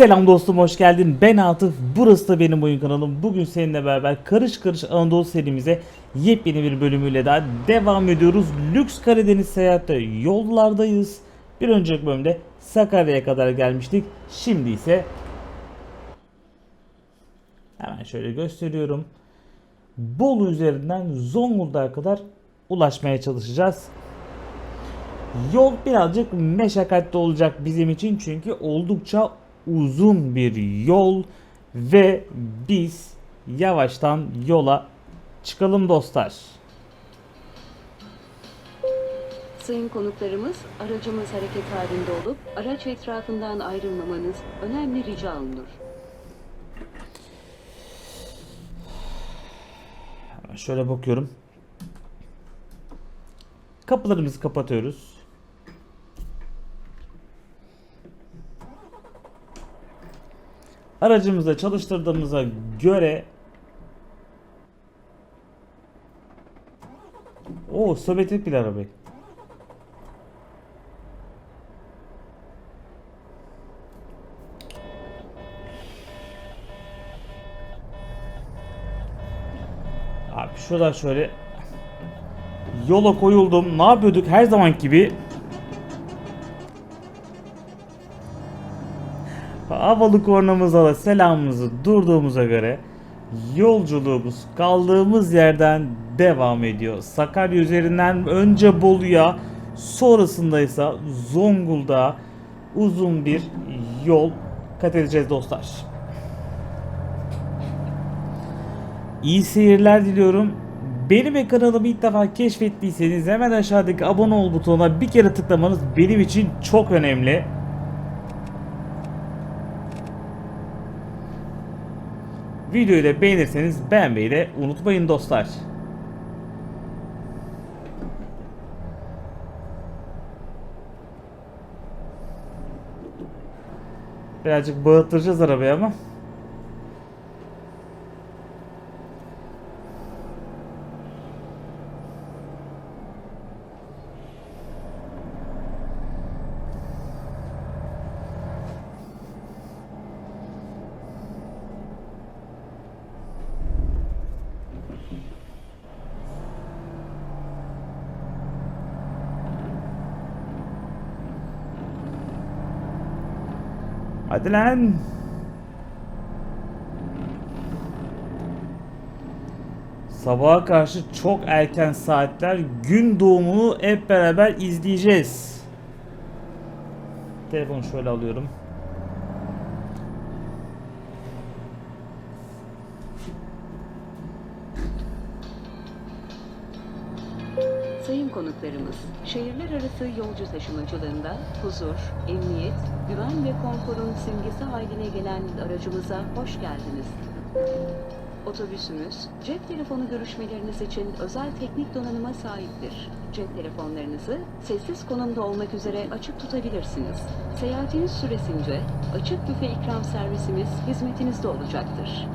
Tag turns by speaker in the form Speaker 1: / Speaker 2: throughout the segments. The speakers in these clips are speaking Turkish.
Speaker 1: Selam dostum hoş geldin. Ben Atıf. Burası da benim oyun kanalım. Bugün seninle beraber karış karış Anadolu serimize yepyeni bir bölümüyle daha devam ediyoruz. Lüks Karadeniz seyahatte yollardayız. Bir önceki bölümde Sakarya'ya kadar gelmiştik. Şimdi ise hemen şöyle gösteriyorum. Bolu üzerinden Zonguldak'a kadar ulaşmaya çalışacağız. Yol birazcık meşakkatli olacak bizim için çünkü oldukça uzun bir yol ve biz yavaştan yola çıkalım dostlar.
Speaker 2: Sayın konuklarımız, aracımız hareket halinde olup araç etrafından ayrılmamanız önemli rica olunur.
Speaker 1: Hemen Şöyle bakıyorum. Kapılarımızı kapatıyoruz. Aracımızı çalıştırdığımıza göre O Sovyet bir araba. Abi şurada şöyle yola koyuldum. Ne yapıyorduk her zaman gibi? Havalı kornamıza da selamımızı durduğumuza göre yolculuğumuz kaldığımız yerden devam ediyor. Sakarya üzerinden önce Bolu'ya sonrasında ise Zonguldak'a uzun bir yol kat edeceğiz dostlar. İyi seyirler diliyorum. Benim ve kanalımı ilk defa keşfettiyseniz hemen aşağıdaki abone ol butonuna bir kere tıklamanız benim için çok önemli. Videoyu da beğenirseniz beğenmeyi de unutmayın dostlar. Birazcık bağıttıracağız arabayı ama. Hadi lan. Sabaha karşı çok erken saatler gün doğumunu hep beraber izleyeceğiz. Telefonu şöyle alıyorum.
Speaker 2: Konuklarımız, şehirler arası yolcu taşımacılığında huzur, emniyet, güven ve konforun simgesi haline gelen aracımıza hoş geldiniz. Otobüsümüz, cep telefonu görüşmeleriniz için özel teknik donanıma sahiptir. Cep telefonlarınızı sessiz konumda olmak üzere açık tutabilirsiniz. Seyahatiniz süresince açık büfe ikram servisimiz hizmetinizde olacaktır.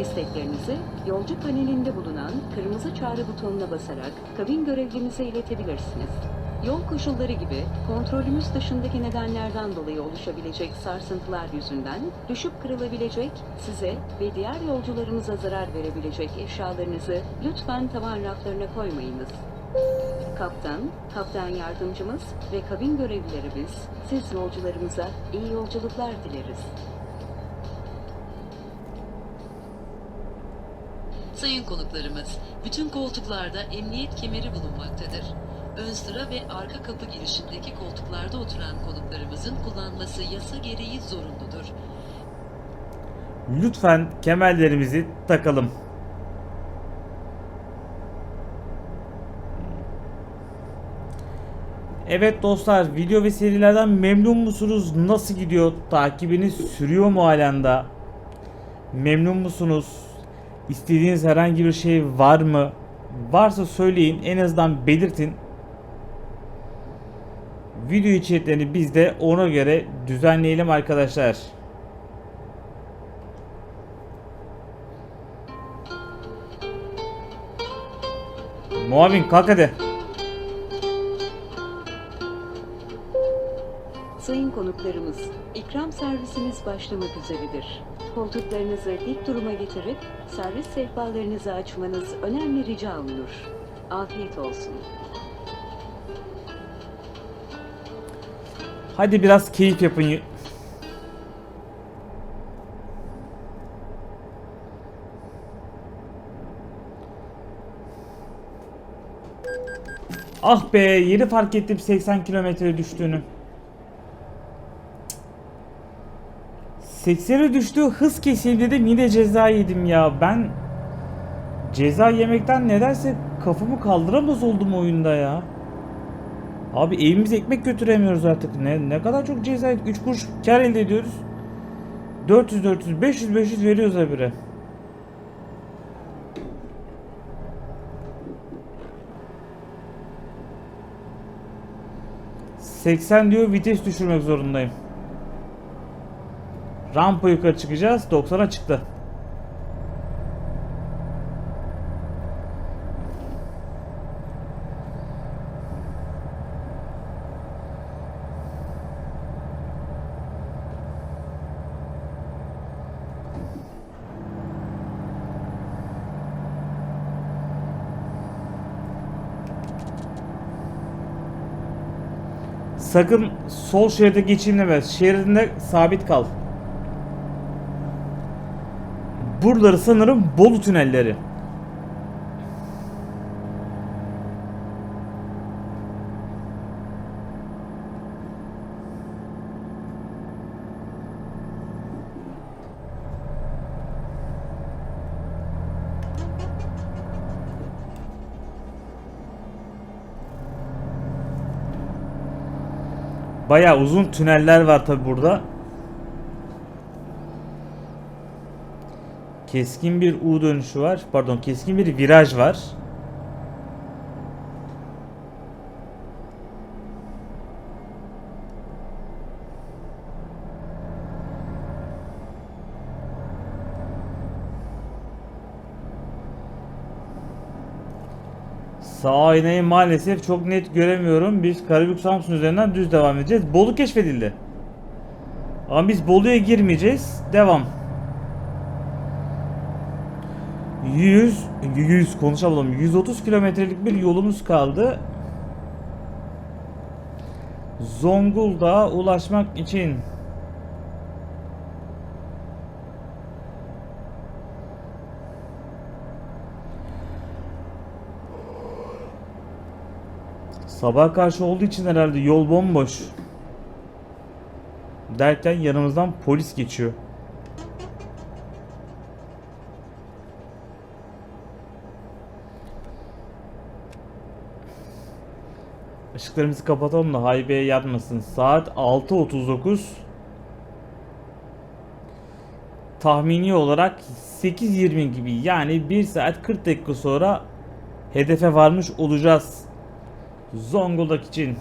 Speaker 2: İsteklerinizi yolcu panelinde bulunan kırmızı çağrı butonuna basarak kabin görevlimize iletebilirsiniz. Yol koşulları gibi kontrolümüz dışındaki nedenlerden dolayı oluşabilecek sarsıntılar yüzünden düşüp kırılabilecek, size ve diğer yolcularımıza zarar verebilecek eşyalarınızı lütfen tavan raflarına koymayınız. Kaptan, kaptan yardımcımız ve kabin görevlilerimiz siz yolcularımıza iyi yolculuklar dileriz.
Speaker 3: Sayın konuklarımız, bütün koltuklarda emniyet kemeri bulunmaktadır. Ön sıra ve arka kapı girişindeki koltuklarda oturan konuklarımızın kullanması yasa gereği zorunludur.
Speaker 1: Lütfen kemerlerimizi takalım. Evet dostlar video ve serilerden memnun musunuz? Nasıl gidiyor? Takibiniz sürüyor mu halen daha? Memnun musunuz? İstediğiniz herhangi bir şey var mı? Varsa söyleyin en azından belirtin. Video içeriklerini biz de ona göre düzenleyelim arkadaşlar. Muavin kalk hadi.
Speaker 2: Sayın konuklarımız, İkram servisimiz başlamak üzeredir. Koltuklarınızı dik duruma getirip servis sehpalarınızı açmanız önemli rica olunur. Afiyet olsun.
Speaker 1: Hadi biraz keyif yapın. Ah be yeni fark ettim 80 kilometre düştüğünü. 80'e düştü hız keseyim dedim yine ceza yedim ya ben ceza yemekten nedense kafamı kaldıramaz oldum oyunda ya. Abi evimize ekmek götüremiyoruz artık. Ne ne kadar çok ceza 3 kuruş kar elde ediyoruz. 400 400 500 500 veriyoruz habire. ...80 diyor vites düşürmek zorundayım. Rampa yukarı çıkacağız. 90'a çıktı. Sakın sol şeride geçeyim deme. Şeridinde sabit kal. Buraları sanırım Bolu tünelleri. Bayağı uzun tüneller var tabi burada. Keskin bir U dönüşü var. Pardon, keskin bir viraj var. Sağ aynayı maalesef çok net göremiyorum. Biz Karabük Samsun üzerinden düz devam edeceğiz. Bolu keşfedildi. Ama biz Bolu'ya girmeyeceğiz. Devam. 100 100 konuşalım. 130 kilometrelik bir yolumuz kaldı. Zonguldak'a ulaşmak için Sabah karşı olduğu için herhalde yol bomboş. Derken yanımızdan polis geçiyor. Işıklarımızı kapatalım da haybeye yanmasın. Saat 6.39. Tahmini olarak 8.20 gibi yani 1 saat 40 dakika sonra hedefe varmış olacağız. Zonguldak için.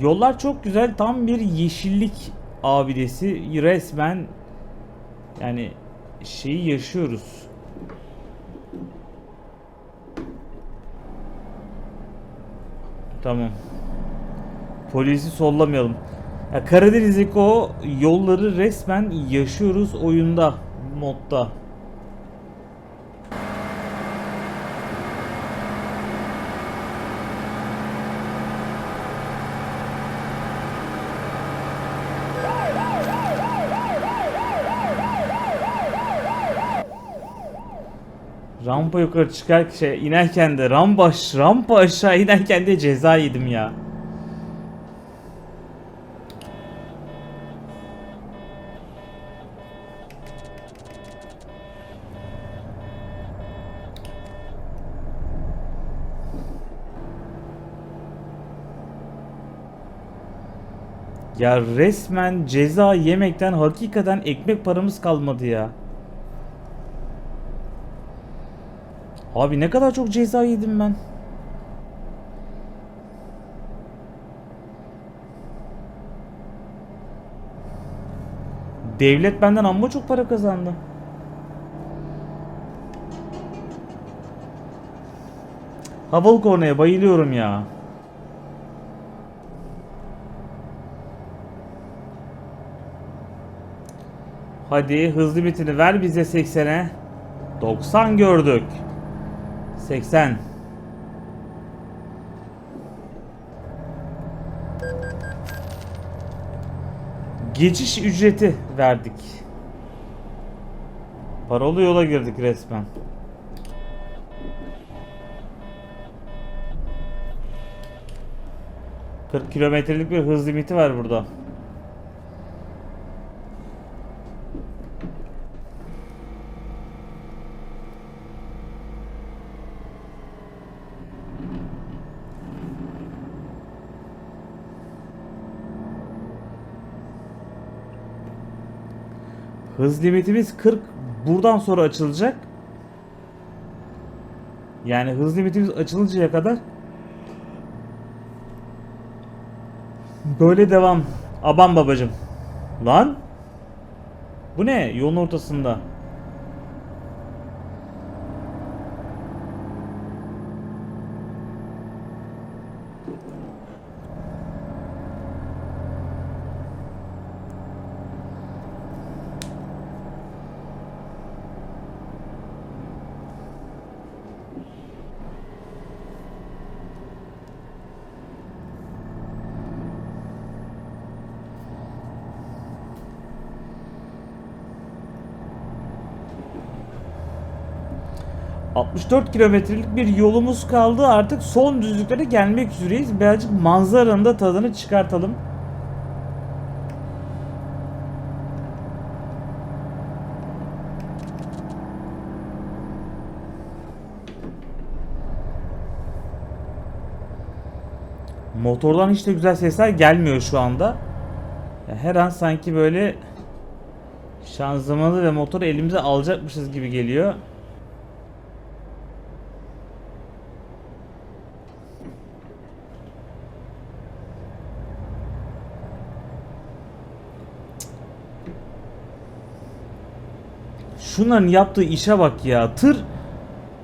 Speaker 1: Yollar çok güzel. Tam bir yeşillik abidesi. Resmen yani şeyi yaşıyoruz. Tamam. Polisi sollamayalım. Ya Karadeniz'deki o yolları resmen yaşıyoruz oyunda, modda. Rampa yukarı çıkar şey inerken de rampa aş- rampa aşağı inerken de ceza yedim ya. Ya resmen ceza yemekten hakikaten ekmek paramız kalmadı ya. Abi ne kadar çok ceza yedim ben. Devlet benden amma çok para kazandı. Havalı kornaya bayılıyorum ya. Hadi hız limitini ver bize 80'e. 90 gördük. 80. Geçiş ücreti verdik. Paralı yola girdik resmen. ...40 kilometrelik bir hız limiti var burada. Hız limitimiz 40 buradan sonra açılacak. Yani hız limitimiz açılıncaya kadar böyle devam. Aban babacım. Lan? Bu ne? Yolun ortasında. ...64 kilometrelik bir yolumuz kaldı. Artık son düzlüklere gelmek üzereyiz. Birazcık manzaranın da tadını çıkartalım. Motordan hiç de güzel sesler gelmiyor şu anda. Her an sanki böyle şanzımanı ve motoru elimize alacakmışız gibi geliyor. Şunların yaptığı işe bak ya. Tır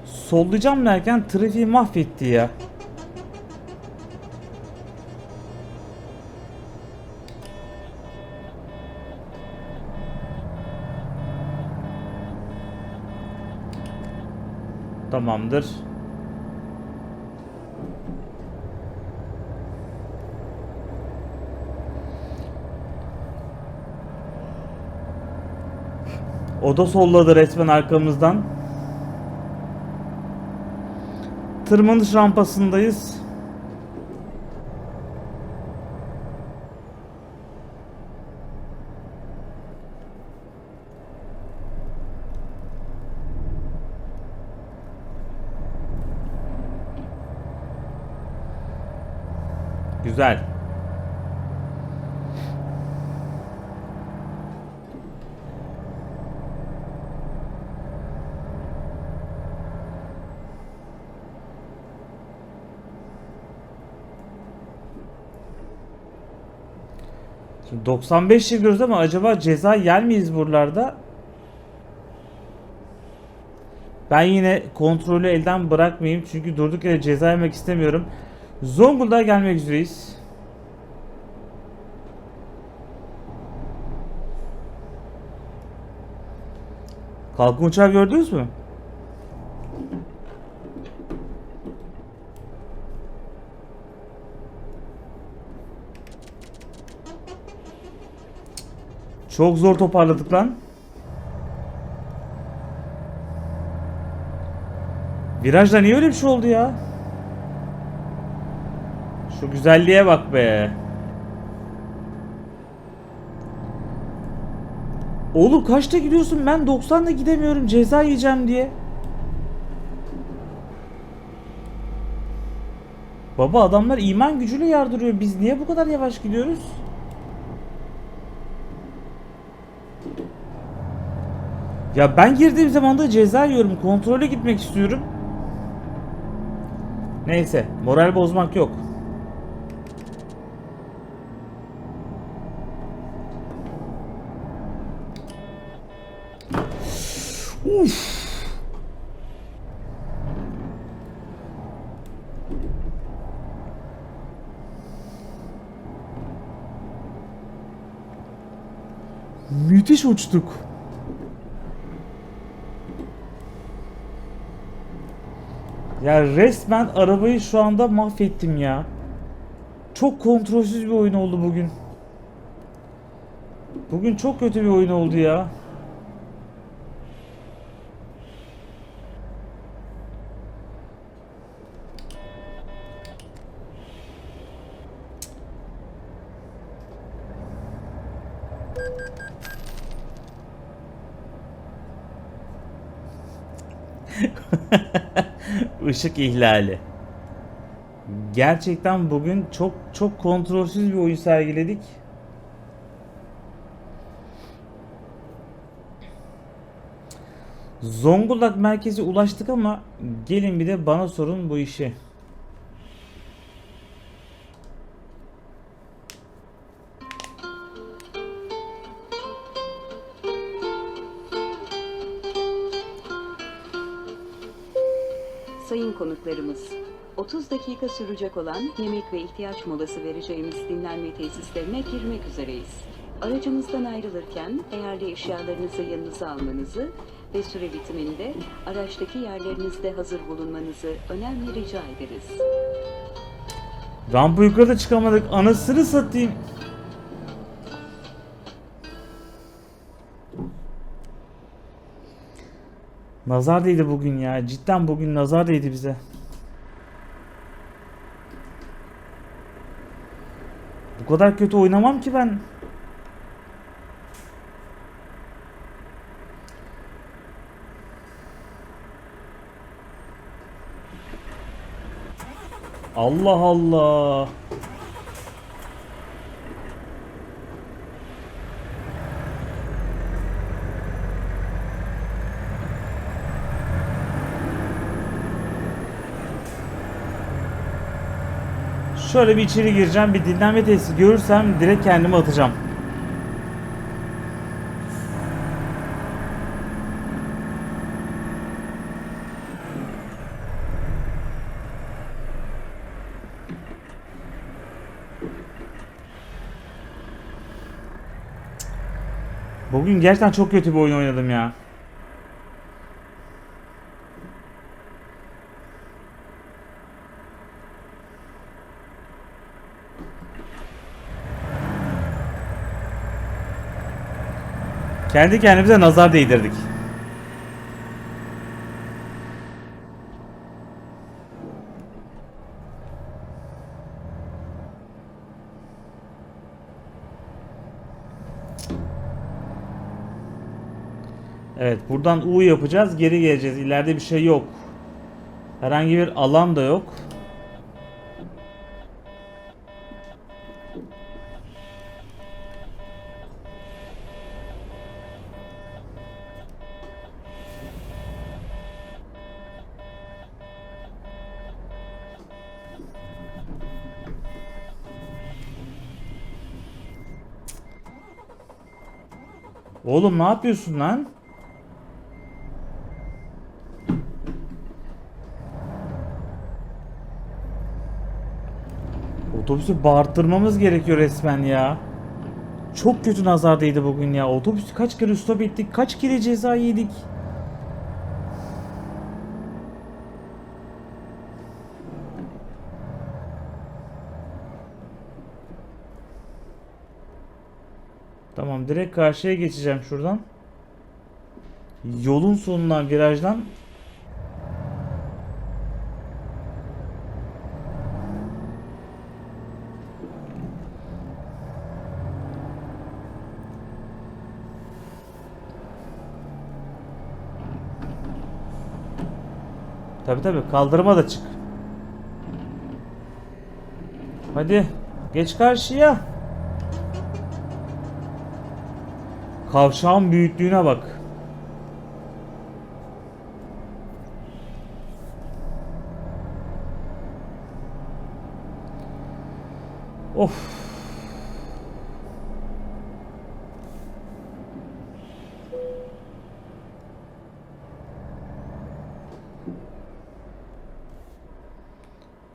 Speaker 1: sollayacağım derken trafiği mahvetti ya. Tamamdır. O da solladı resmen arkamızdan. Tırmanış rampasındayız. Güzel. Şimdi 95 yapıyoruz ama acaba ceza yer miyiz buralarda? Ben yine kontrolü elden bırakmayayım çünkü durduk yere ceza yemek istemiyorum. Zonguldak'a gelmek üzereyiz. Kalkın uçağı gördünüz mü? Çok zor toparladık lan. Virajda niye öyle bir şey oldu ya? Şu güzelliğe bak be. Oğlum kaçta gidiyorsun? Ben 90'da gidemiyorum ceza yiyeceğim diye. Baba adamlar iman gücüyle yardırıyor. Biz niye bu kadar yavaş gidiyoruz? Ya ben girdiğim zaman da ceza yiyorum. Kontrole gitmek istiyorum. Neyse, moral bozmak yok. Uf. Müthiş uçtuk. Ya resmen arabayı şu anda mahvettim ya. Çok kontrolsüz bir oyun oldu bugün. Bugün çok kötü bir oyun oldu ya. Işık ihlali. Gerçekten bugün çok çok kontrolsüz bir oyun sergiledik. Zonguldak merkezi ulaştık ama gelin bir de bana sorun bu işi.
Speaker 2: Konuklarımız, 30 dakika sürecek olan yemek ve ihtiyaç molası vereceğimiz dinlenme tesislerine girmek üzereyiz. Aracımızdan ayrılırken değerli eşyalarınızı yanınıza almanızı ve süre bitiminde araçtaki yerlerinizde hazır bulunmanızı önemli rica ederiz.
Speaker 1: Rampa yukarıda çıkamadık. Anasını satayım. Nazar değdi bugün ya. Cidden bugün nazar değdi bize. Bu kadar kötü oynamam ki ben. Allah Allah. Şöyle bir içeri gireceğim. Bir dinlenme tesisi görürsem direkt kendimi atacağım. Bugün gerçekten çok kötü bir oyun oynadım ya. Kendi kendimize nazar değdirdik. Evet buradan U yapacağız geri geleceğiz. İleride bir şey yok. Herhangi bir alan da yok Oğlum ne yapıyorsun lan? Otobüsü bağırttırmamız gerekiyor resmen ya. Çok kötü nazar değdi bugün ya. Otobüsü kaç kere stop ettik, kaç kere ceza yedik. Tamam direkt karşıya geçeceğim şuradan. Yolun sonundan virajdan Tabi tabi kaldırıma da çık. Hadi geç karşıya. Kavşağın büyüklüğüne bak. Of.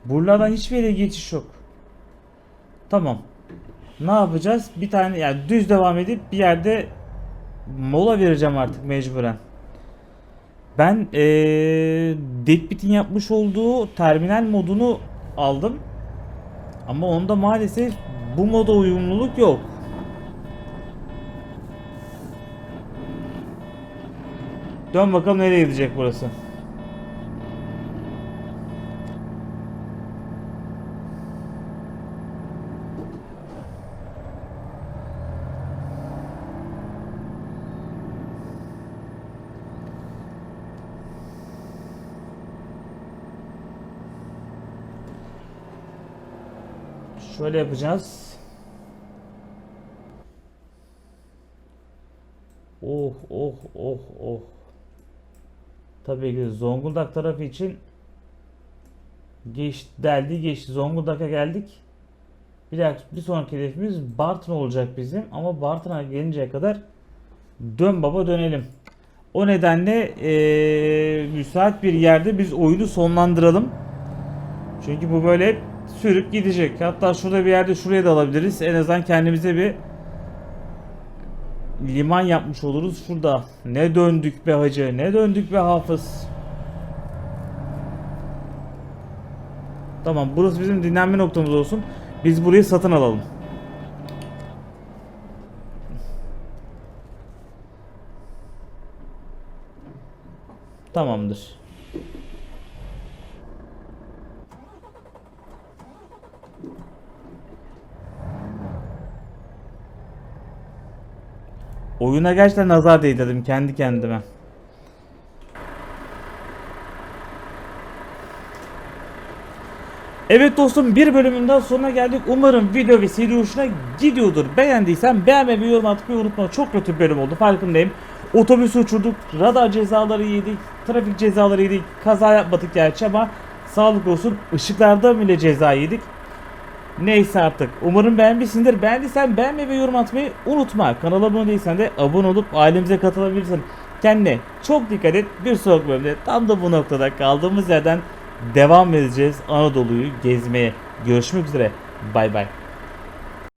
Speaker 1: Buralardan hiçbir yere geçiş yok. Tamam. Ne yapacağız? Bir tane yani düz devam edip bir yerde mola vereceğim artık mecburen. Ben ee, Deadbeat'in yapmış olduğu terminal modunu aldım. Ama onda maalesef bu moda uyumluluk yok. Dön bakalım nereye gidecek burası. Şöyle yapacağız. Oh oh oh oh. Tabii ki Zonguldak tarafı için geç deldi geçti. Zonguldak'a geldik. Bir dakika bir sonraki hedefimiz Bartın olacak bizim ama Bartın'a gelinceye kadar dön baba dönelim. O nedenle eee, müsait bir yerde biz oyunu sonlandıralım. Çünkü bu böyle sürüp gidecek. Hatta şurada bir yerde şuraya da alabiliriz. En azından kendimize bir liman yapmış oluruz şurada. Ne döndük be hacı, ne döndük be hafız. Tamam, burası bizim dinlenme noktamız olsun. Biz burayı satın alalım. Tamamdır. Oyuna gerçekten nazar değdirdim kendi kendime. Evet dostum bir bölümün daha sonuna geldik. Umarım video ve seri hoşuna gidiyordur. Beğendiysen beğenmeyi ve yorum atmayı unutma. Çok kötü bir bölüm oldu farkındayım. Otobüsü uçurduk, radar cezaları yedik, trafik cezaları yedik, kaza yapmadık gerçi ama sağlık olsun ışıklarda bile ceza yedik. Neyse artık. Umarım beğenmişsindir. Beğendiysen beğenmeyi ve yorum atmayı unutma. Kanala abone değilsen de abone olup ailemize katılabilirsin. Kendine çok dikkat et. Bir sonraki bölümde tam da bu noktada kaldığımız yerden devam edeceğiz Anadolu'yu gezmeye. Görüşmek üzere. Bay bay.